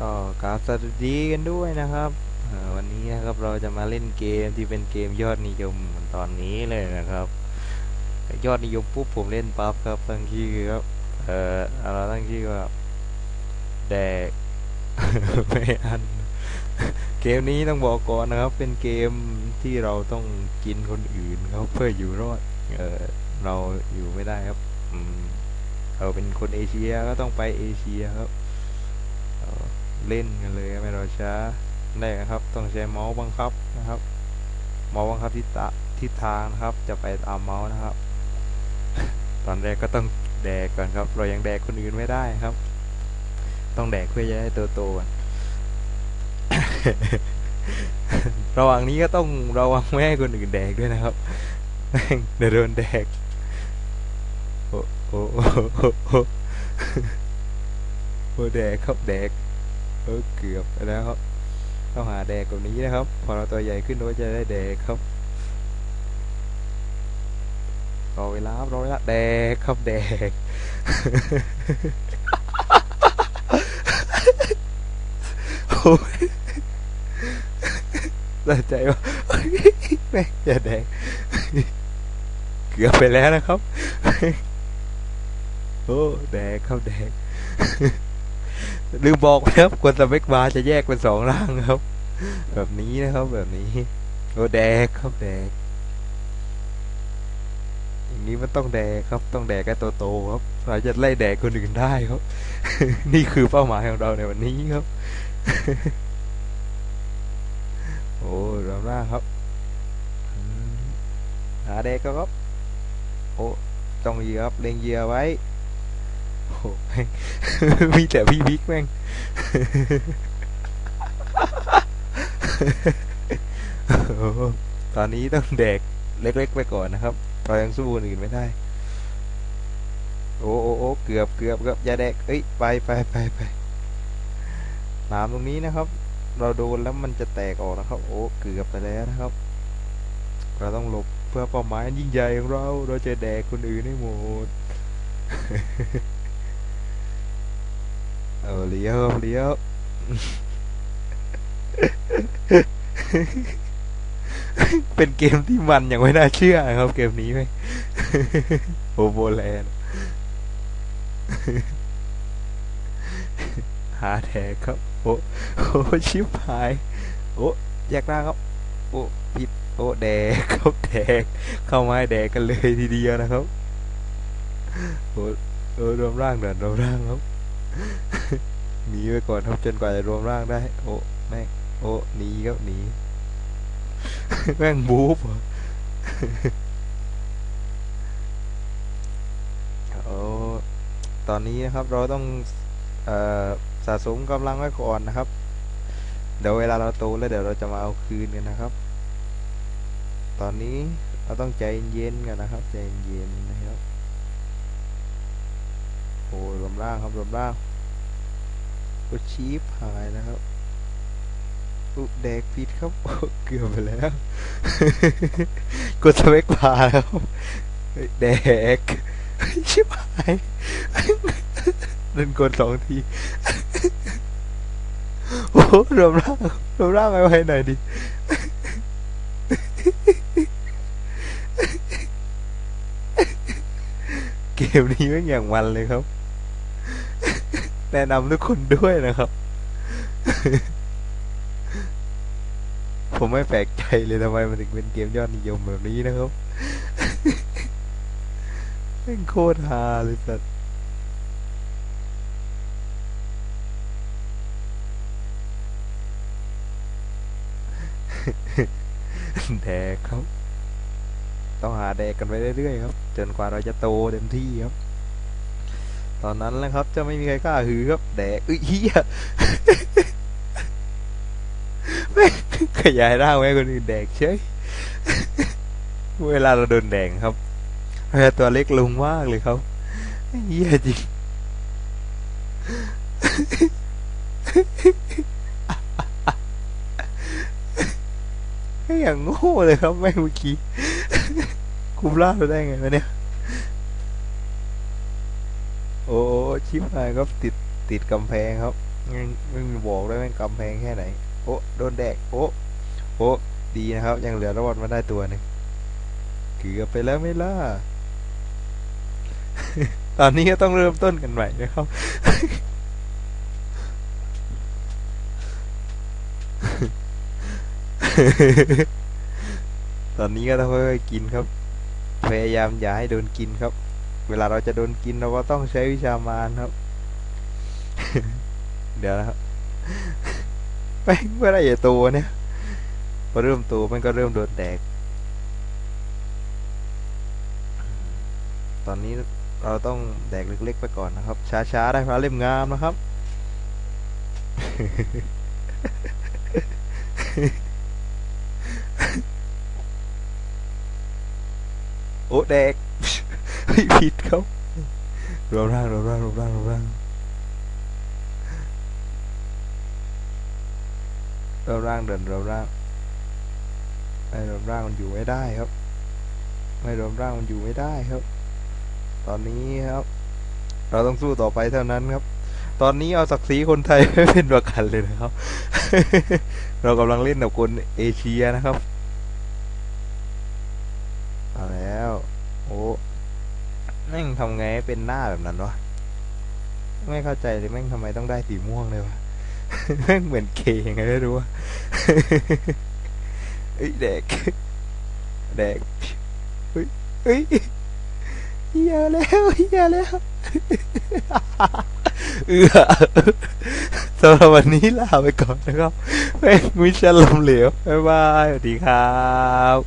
ก็กราบสวัสดีกันด้วยนะครับวันนี้นะครับเราจะมาเล่นเกมที่เป็นเกมยอดนิยมตอนนี้เลยนะครับ ยอดนิยมปุ๊บผมเล่นปั๊บครับตั้งชื่อครับเอ่อเราตั้งชื่อว่าแดกไม่อันเกมนี้ต้องบอกก่อนนะครับ เป็นเกมที่เราต้องกินคนอื่นครับเพื่ออยู่รอดเออเราอยู่ไม่ได้ครับเราเป็นคนเอเชียก็ต้องไปเอเชียครับ เล่นกันเลยไม่รอช้าแรกนะครับ ต้องใช้เมาส์บังคับนะครับ เมาส์บังคับทิศทิศทางนะครับ จะไปตามเมาส์นะครับ ตอนแรกก็ต้องแดกก่อนครับ เรายังแดกคนอื่นไม่ได้ครับ ต้องแดกเพื่อจะได้โตโตๆก่อนระหว่างนี้ก็ต้องระวังไม่ให้คนอื่นแดกด้วยนะครับเดี๋ยวโดนแดกโอ้โอ้โอ้โอ้โอ้โอ้แดกครับแดก เออเกือบไปแล้วครับต้องหาแดกกว่านี้นะครับ พอเราตัวใหญ่ขึ้นเราจะได้แดกครับรอเวลารอเวลาแดกครับแดกโอ้ยสะใจว่าแม่จะแดกเกือบไปแล้วนะครับ โอ้แดกครับแดก ลืมบอกครับกดสเปกบาร์จะแยกเป็นสองร่างครับ แบบนี้นะครับ แบบนี้โอ้แดกครับแดกอย่างนี้มันต้องแดกครับ ต้องแดกแค่โตๆครับเราจะไล่แดกคนอื่นได้ครับ นี่คือเป้าหมายของเราในวันนี้ครับ โอ้รำร่าครับหาแดกครับ โอ้ต้องเหยียบเล็งเหยียไว้ โอ้แม่งมีแต่พี่บิ๊กแม่งโอ้ตอนนี้ต้องแดกเล็กๆไปก่อนนะครับเรายังสู้คนอื่นไม่ได้ โอ้โอ้โอ้เกือบเกือบเกือบอย่าแดกเอ้ยไปไปไปไปน้ำตรงนี้นะครับ เราโดนแล้วมันจะแตกออกนะครับ โอ้เกือบไปแล้วนะครับ เราต้องหลบเพื่อเป้าหมายยิ่งใหญ่ของเรา เราจะแดกคนอื่นให้หมด เออเลี้ยวเลี้ยวเป็นเกมที่มันอย่างไม่น่าเชื่อครับ เกมนี้ไหมโอโบแลนด์หาแทกครับ โอ้โอ้ชิบหาย โอ้แยกร่างครับ โอ้ผิดโอ้แดกครับแดกเข้าม้แดกกันเลยทีเดียวนะครับโอ้เออรวมร่างเดินรวมร่างครับ หนีไปก่อนครับจนกว่าจะรวมร่างได้ โอ้แม่งโอ้หนีครับหนีแม่งบู๊บโอ้ตอนนี้นะครับเราต้องออสะสมกำลังไว้ก่อนนะครับ เดี๋ยวเวลาเราโตแล้วเดี๋ยวเราจะมาเอาคืนกันนะครับ ตอนนี้เราต้องใจเย็นๆกันนะครับ ใจเย็นนะครับ วมร่างครับรวมร่างก็ชีพหายนะครับ อุแดกผิดครับเกือบไปแล้ว กดสเปกบาร์แล้วเฮ้ยแดก ชิบหายเดินกดสองที โอ้รวมร่างรวมร่างไว้ไว้หน่อยดิเกมนี้แม่อย่างมันเลยครับ แนะนำทุกคนด้วยนะครับ ผมไม่แปลกใจเลยทำไมมันถึงเป็นเกมยอดนิยมแบบนี้นะครับแม่งโคตรฮาเลยสัตว์แดกครับ ต้องหาแดกกันไปเรื่อยๆครับ จนกว่าเราจะโตเต็มที่ครับ ตอนนั้นแหล้วครับจะไม่มีใครกล้าหือครับแดกเอ้ยเฮียแม่ขยายร่างไว้คนอื่นแดกเฉยเวลาเราโดนแดงครับเราตัวเล็กลงมากเลยครับเฮียจริงไม่อย่างโง่เลยครับแม่เมื่อกี้คุมล่าไปได้ไงวะเนี่ย โอ้ชิบหายครับติดติดกำแพงครับมึงมึงบอกได้ไหมกำแพงแค่ไหน โอ้โดนแดกโอ้โอ้ดีนะครับ ยังเหลือรอดมาได้ตัวหนึ่งเกือบไปแล้วไม่ล่ะตอนนี้ก็ต้องเริ่มต้นกันใหม่นะครับ ตอนนี้ก็ต้องค่อยๆกินครับ พยายามอย่าให้โดนกินครับ เวลาเราจะโดนกินเราก็ต้องใช้วิชามารครับ เดี๋ยวนะครับไม่เมื่อไหรจะโตเนี่ยพอเริ่มโตมันก็เริ่มโดนแดก ตอนนี้เราต้องแดกเล็กๆไปก่อนนะครับ ช้าๆได้พระเล่มงามนะครับ โอ้แดก ยผิดครับรวมร่างรวมร่างรวมร่างรวมร่างรวมร่างเดินรวมร่างไอ้รวมร่างมันอยู่ไม่ได้ครับไม่รวมร่างมันอยู่ไม่ได้ครับ ตอนนี้ครับ เราต้องสู้ต่อไปเท่านั้นครับ ตอนนี้เอาศักดิ์ศรีคนไทยไม่เป็นประกันเลยนะครับ เรากำลังเล่นกับคนเอเชียนะครับเอาแล้ว โอ้ แม่งทำไงเป็นหน้าแบบนั้นวะไม่เข้าใจเลยแม่งทำไมต้องได้สีม่วงเลยวะแม่งเหมือนเคยังไงไม่รู้วะเอ้ยแดกแดกเฮ้ยเฮ้ยเฮียแล้วเฮียแล้วเอือสำหรับวันนี้ลาไปก่อนนะครับแม่งมิชชั่นล้มเหลวบ๊ายบายสวัสดีครับ